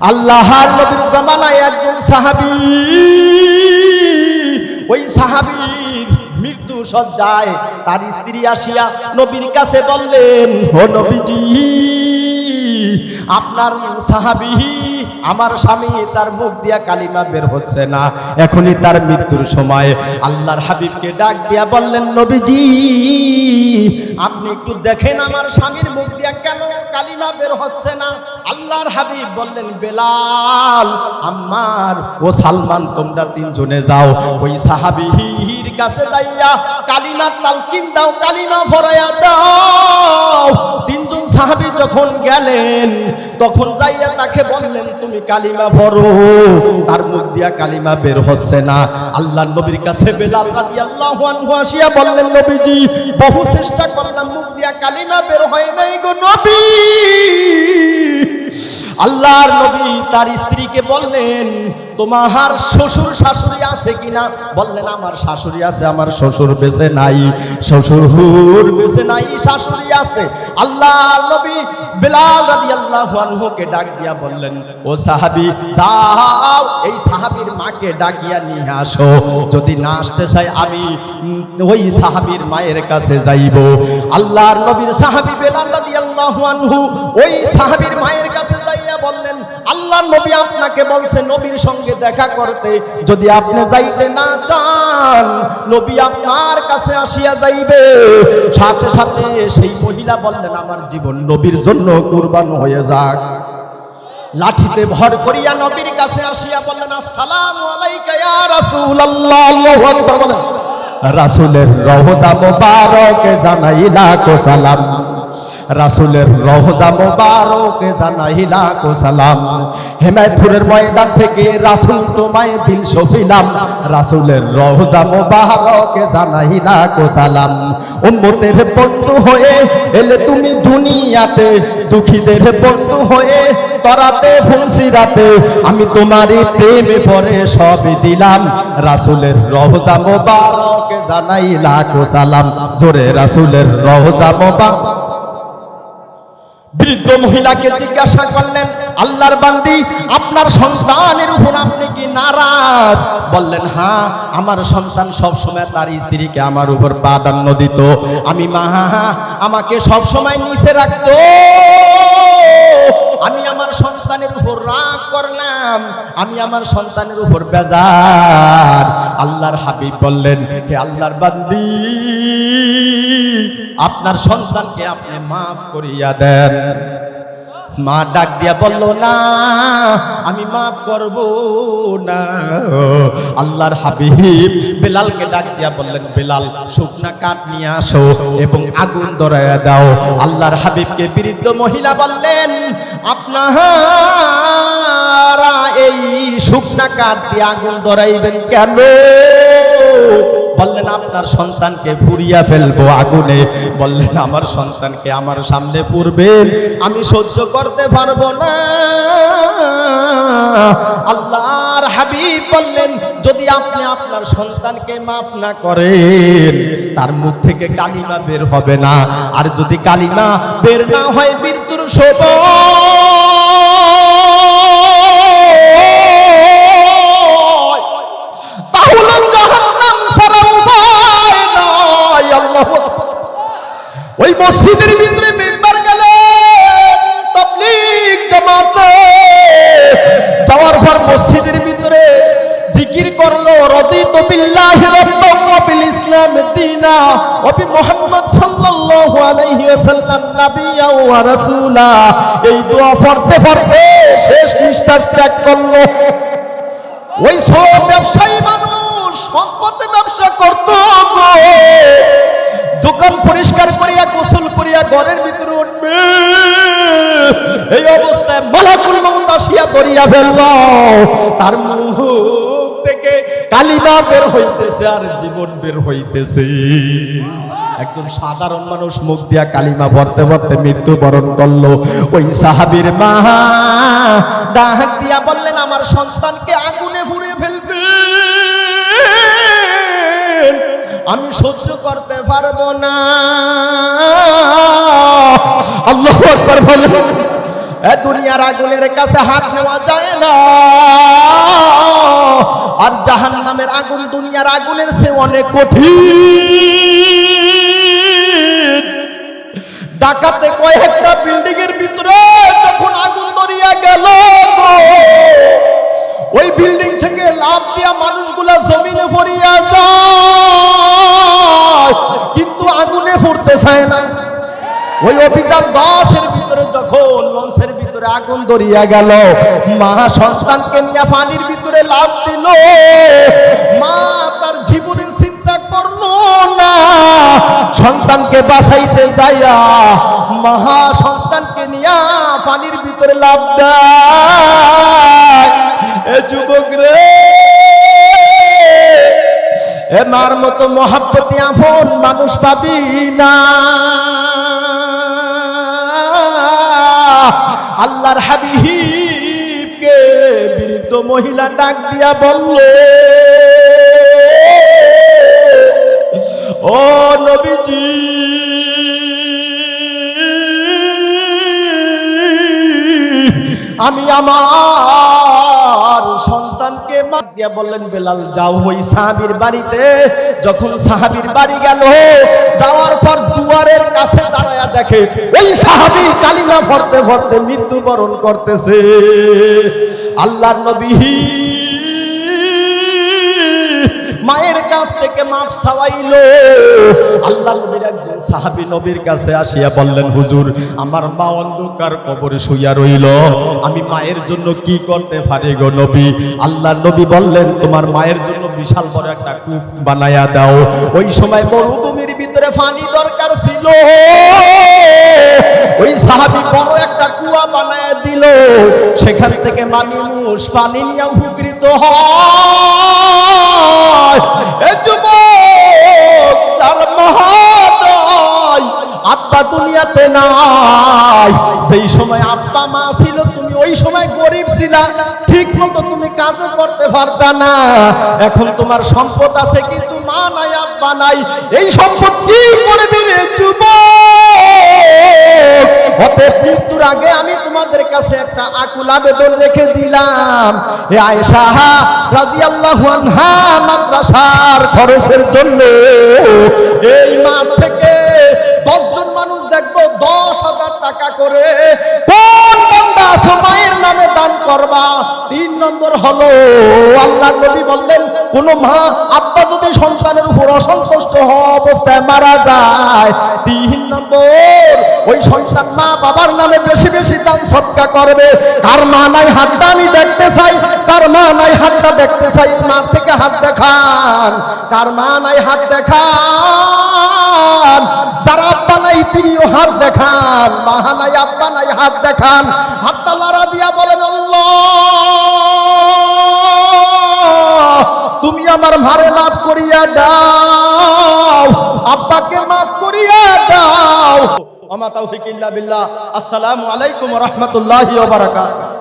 আল্লাহর নবীর জামানায় একজন সাহাবী, ওই সাহাবীর মৃত্যু সজ্জায় তার স্ত্রী আসিয়া নবীর কাছে বললেন, ও নবীজি, আপনার সাহাবী আমার স্বামী তার মুখ দিয়া কালিমা বের হচ্ছে না। এখনই তার মৃত্যুর সময়। আল্লাহর হাবিবকে ডাক দিয়া বললেন, নবীজি, আপনি একটু দেখেন আমার স্বামীর মুখ দিয়া কেন কালিমা বের হচ্ছে না? আল্লাহর হাবিব বললেন, বেলাল, আম্মার ও সালমান, তোমরা তিনজনে যাও। ওই সাহাবিহির কাছে যাইয়া কালিমা তালকিন দাও, কালিমা ভরাইয়া দাও। তিনজন সাহাবি যখন গেলেন, তখন যাইয়া তাকে বললেন তুমি কালিমা পড়ো। তার মুখ দিয়া কালিমা বের হচ্ছে না। আল্লাহ নবীর কাছে বেলাল রাদিয়াল্লাহু আনহু আসিয়া বললেন, নবীজি, বহু চেষ্টা করলাম, মুখ দিয়া কালিমা বের হয় নাই গো নবী। আল্লাহর নবী তার স্ত্রীকে বললেন তোমার শ্বশুর শাশুড়ি আছে কিনা? বললেন, আমার শাশুড়ি আছে, আমার শ্বশুর বেঁচে নাই। শ্বশুর বেঁচে নাই, শাশুড়ি আছে। আল্লাহ নবী বেলাল রাদিয়াল্লাহু আনহুকে ডাক দিয়া বললেন, ও সাহাবী, যাও, এই সাহাবীর মাকে ডাকিয়া নিয়ে আসো। যদি না আসতে চাই, আমি ওই সাহাবীর মায়ের কাছে যাইব। আল্লাহর নবীর সাহাবী বেলাল রাদিয়াল্লাহু আনহু ওই সাহাবীর মায়ের কাছে যাইয়া বললেন আল্লাহর নবী আপনাকে বলছে, নবীর সঙ্গে দেখা করতে। যদি আপনি যাইতে না চান, নবী আপনার কাছে আসিয়া যাইবে। সাথে সাথে সেই মহিলা বললেন, আমার জীবন নবীর জন্য কুরবান হয়ে যাক। লাঠিতে ভর করিয়া নবীর কাছে আসিয়া বললেন, আসসালামু আলাইকা ইয়া রাসূলুল্লাহ। আল্লাহু আকবার বলেন, রাসূলের রওজা মোবারক জানাই লাখো সালাম। রাসূলের রহজা মোবারক জানাই লাখো সালাম। হেমায়তপুরের ময়দান থেকে রাসুল তোমায় দিল সফিলাম। রাসুলের রওজা মোবারক জানাই লাখো সালাম। উম্মতের বন্ধু হয়ে এলে তুমি দুনিয়াতে, দুঃখীদের বন্ধু হয়ে তরাতে ফুলসিরাতে, আমি তোমারই প্রেমে পরে সবই দিলাম। রাসুলের রহজা মোবারক জানাই লাখো সালাম। জোরে রাসূলের রওজা মোবারক। বৃদ্ধ মহিলাকে জিজ্ঞাসা করলেন, আল্লাহর বান্দি, আপনার সন্তানের উপর আপনি কি নারাজ? বললেন হ্যাঁ আমার সন্তান সব সময় তার স্ত্রীকে আমার উপর প্রাধান্য দিত। আমি মা, আমাকে সব সময় নিচে রাখতো। আমি আমার সন্তানের উপর রাগ করলাম। আমি আমার সন্তানের উপর বেজার। আল্লাহর হাবিব বললেন, হে আল্লাহর বান্দি আপনার সন্তানকে আপনি মাফ করিয়া দেন। মা ডাক দিয়া বলল, না, আমি মাফ করব না। আল্লাহর হাবিব বেলালকে ডাক দিয়া বললেন, বেলাল, শুকনা কাঠ নিয়ে আসো এবং আগুন ধরাইয়া দাও। আল্লাহর হাবিবকে বৃদ্ধ মহিলা বললেন, আপনারা এই শুকনা কাঠ দিয়ে আগুন ধরাইবেন কেন? বললেন, আপনার সন্তানকে ফুরিয়া ফেলব আগুনে। বললেন, আমার সন্তানকে আমার সামনে পুরবেন, আমি সহ্য করতে পারব না। আল্লাহর হাবিব বললেন, যদি আপনি আপনার সন্তানকে মাফ না করেন, তার মুখ থেকে কালিমা বের হবে না। আর যদি কালিমা বের না হয়, মৃত্যুর সময় মসজিদের ভিতরে মেম্বার গেলে তাবলীগ জামাতে যাওয়ার পর মসজিদের ভিতরে জিকির করল, রদিতু বিল্লাহি রাব্বান ওয়া ইসলাম দীনা। ওয়া মুহাম্মদ সাল্লাল্লাহু আলাইহি ওয়াসাল্লাম নাবিয়্যা ওয়া রাসূলা। এই দোয়া পড়তে পড়তে শেষ নিঃশ্বাস ত্যাগ করল। ওই সব ব্যবসায়ী মানুষ সম্পদে ব্যবসা করত। দোকান পরিষ্কার করিয়া, গোসল করিয়া, ঘরের ভিতরে উঠবে। এই অবস্থায় মালাকুল মৌত আসিয়া ধরিয়া ফেলল। তার মুখ থেকে কালিমা বের হইতেছে আর জীবন বের হইতেছে। একজন সাধারণ মানুষ মুখ দিয়া কালিমা ভরতে ভরতে মৃত্যুবরণ করল। ওই সাহাবীর মা ডাক দিয়া বললেন, আমার সন্তানকে আগুনে পুড়ে ফেলবে। আমি সহ্য করতে পারব না। আল্লাহ বলেন। এ দুনিয়ার আগুনের কাছে হাত নেওয়া যায় না। আর জাহান নামের আগুন দুনিয়ার আগুনের সে অনেক কঠিন। ডাকাতে কয়েকটা বিল্ডিং এর ভিতরে যখন আগুন ধরিয়া গেল ওই বিল্ডিং থেকে লাভ দিয়া মানুষগুলা জমিনে পড়িয়া যায়। চায় না। ওই অভিযান দশের ভিতরে যখন লঞ্চের ভিতরে আগুন গেল, মা সন্তানকে নিয়ে পানির ভিতরে লাভ দিল। মা তার জীবনের চিন্তা করল না। সন্তানকে বাঁচাইতে যাইয়া মহা সন্তানকে নিয়ে পানির ভিতরে লাভ দেয়। যুবক রে। এ মার মতো মহাব্বতি আপন মানুষ পাবি না। আল্লাহর হাবিবকে বৃদ্ধ মহিলা ডাক দিয়া বলল, ও নবীজি, আমি আমার সন্তানকে দিয়া বললেন, বেলাল, যাও ওই সাহাবির বাড়িতে। যখন সাহাবির বাড়ি গেল, যাওয়ার পর দুয়ারের কাছে দাঁড়ায়া দেখে ওই সাহাবি কালিমা ভরতে ভরতে মৃত্যুবরণ করতেছে। আল্লাহ নবী কাছ থেকে মাপ চাওয়াইলো। আল্লাহ নবীর একজন সাহাবী নবীর কাছে আসিয়া বললেন, হুজুর, আমার মা অন্ধকার কবরে শুইয়া রইল। আমি মায়ের জন্য কি করতে পারি গো নবী? আল্লাহ নবী বললেন, তোমার মায়ের জন্য বিশাল বড় একটা কূপ বানায়া দাও। ওই সময় মরুভূমির ভিতরে পানি দরকার ছিল। ওই সাহাবী বড় একটা কুয়া বানায় দিল সেখান থেকে মানুষ পানি নিয়ে উপকৃত হয়। যুবক যার দুনিয়াতে নাই। যেই সময় আব্বা মা ছিল, তুমি ওই সময় গরিব ছিলা। ঠিক মতো তুমি কাজও করতে পারতা না। এখন তোমার সম্পদ আছে, কিন্তু মা নাই, আব্বা নাই। এই সম্পদ কি করবি রে যুবক? অতএব মৃত্যুর আগে আমি তোমাদের কাছে একটা আকুল আবেদন রেখে দিলাম। আয়েশা, রাদিয়াল্লাহু আনহা মাদ্রাসার খরচের জন্য এই মাঠ থেকে দশজন মানুষ দেখব দশ হাজার টাকা করে কোন বান্দা নামে দান করবা? তিন নম্বর হলো আল্লাহ নবী বললেন, কোন মা, আব্বা যদি সন্তানের উপর অসন্তুষ্ট অবস্থায় মারা যায়, তিন নম্বর ওই সন্তান মা বাবার নামে বেশি বেশি দান সৎকা করবে। কার মা নাই, হাতটা আমি দেখতে চাই। কার মা নাই, হাতটা দেখতে চাই। মা থেকে হাত দেখান। কার মা নাই, হাত দেখান। যারা আব্বা নাই, তিনিও হাত দেখান। মা নাই, আব্বা নাই, হাত দেখান। হাতটা লারা দিয়া বলেন, আল্লাহ, তুমি আমার মারে মাফ করিয়া দাও। তৌফিক ইল্লা বিল্লাহ। আসসালামু আলাইকুম রহমতুল্লাহ বারাকাতুহু।